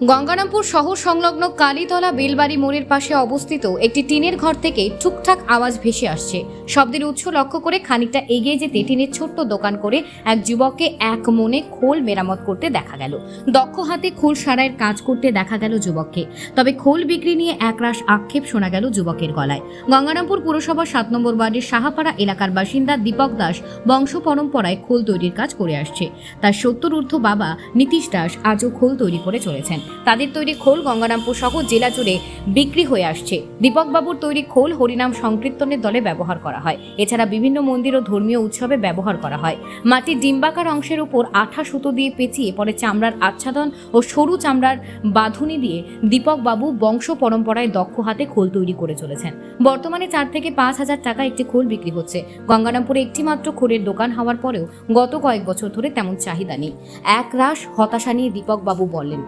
গঙ্গারামপুর শহর সংলগ্ন কালীতলা বেলবাড়ি মোড়ের পাশে অবস্থিত একটি টিনের ঘর থেকে ঠুকঠাক আওয়াজ ভেসে আসছে। শব্দের উৎস লক্ষ্য করে খানিকটা এগিয়ে যেতে টিনের ছোট্ট দোকান করে এক যুবককে এক মনে খোল মেরামত করতে দেখা গেল। দক্ষ হাতে খোল সারাইয়ের কাজ করতে দেখা গেল যুবককে। তবে খোল বিক্রি নিয়ে একরাশ আক্ষেপ শোনা গেল যুবকের গলায়। গঙ্গারামপুর পুরসভা সাত নম্বর ওয়ার্ডের সাহাপাড়া এলাকার বাসিন্দা দীপক দাস বংশ পরম্পরায় খোল তৈরির কাজ করে আসছে। তার সত্তর ঊর্ধ্ব বাবা নীতিশ দাস আজও খোল তৈরি করে চলেছেন। তাদের তৈরি খোল গঙ্গারামপুর সহ জেলা জুড়ে বিক্রি হয়ে আসছে। দীপক বাবুর তৈরি খোল হরিনাম সংকীর্তনের দলে ব্যবহার করা হয়। এছাড়া বিভিন্ন মন্দির ও ধর্মীয় উৎসবে ব্যবহার করা হয়। মাটির ডিম্বাকার অংশের উপর আঠা সুতো দিয়ে পেঁচিয়ে পরে চামড়ার আচ্ছাদন ও সরু চামড়ার বাঁধুনি দিয়ে দীপক বাবু বংশ পরম্পরায় দক্ষ হাতে খোল তৈরি করে চলেছেন। বর্তমানে চার থেকে পাঁচ হাজার টাকা একটি খোল বিক্রি হচ্ছে। গঙ্গারামপুরে একটি মাত্র খোলের দোকান হওয়ার পরেও গত কয়েক বছর ধরে তেমন চাহিদা নেই। এক রাশ হতাশা নিয়ে দীপক বাবু বললেন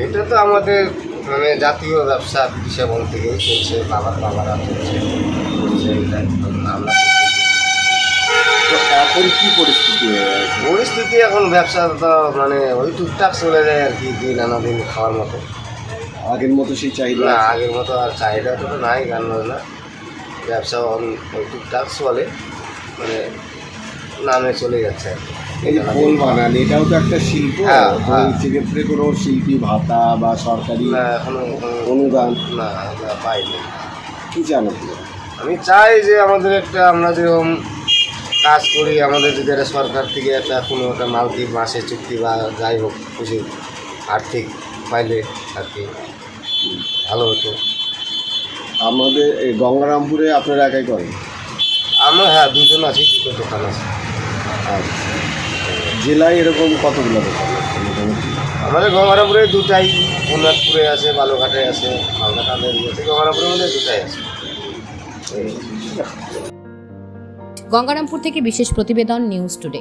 এটা তো আমাদের মানে জাতীয় ব্যবসা হিসাবন থেকেই চলছে বাবার বাবারা চলছে আমরা তো এখন কি পরিস্থিতি পরিস্থিতি এখন ব্যবসা তো মানে ওই টুকটাক চলে যায় আর কি দিন আনা দিন খাওয়ার মতো। আগের মতো সেই চাহিদা না আগের মতো আর চাহিদা তো নাই গান না ব্যবসা অন- ওই টুকটাক চলে। মানে নামে চলে যাচ্ছে। এই যে খোল বানান এটাও তো একটা শিল্প? হ্যাঁ, হ্যাঁ। সেক্ষেত্রে কোনো শিল্পী ভাতা বা সরকারি না অনুদান? না আমরা পাইনি। কি জান আপনি? আমি চাই যে আমাদের একটা আমরা যেরকম কাজ করি আমাদের যদি একটা সরকার থেকে একটা কোনো একটা মালকি মাসে চুক্তি বা যাই হোক কিছু আর্থিক পাইলে আর কি ভালো হতো। আমাদের এই গঙ্গারামপুরে আপনারা একাই করেন? আমরা হ্যাঁ দুজন আছি দুটো দোকান আছে। আচ্ছা জেলায় এরকম কতগুলো দোকান আমাদের গঙ্গারাপুরে দুটাই উন্নাথপুরে আছে বালুঘাটে আছে মালদা ইয়েতে গঙ্গারাপুরের মধ্যে দুটাই আছে। গঙ্গারামপুর থেকে বিশেষ প্রতিবেদন নিউজ টুডে।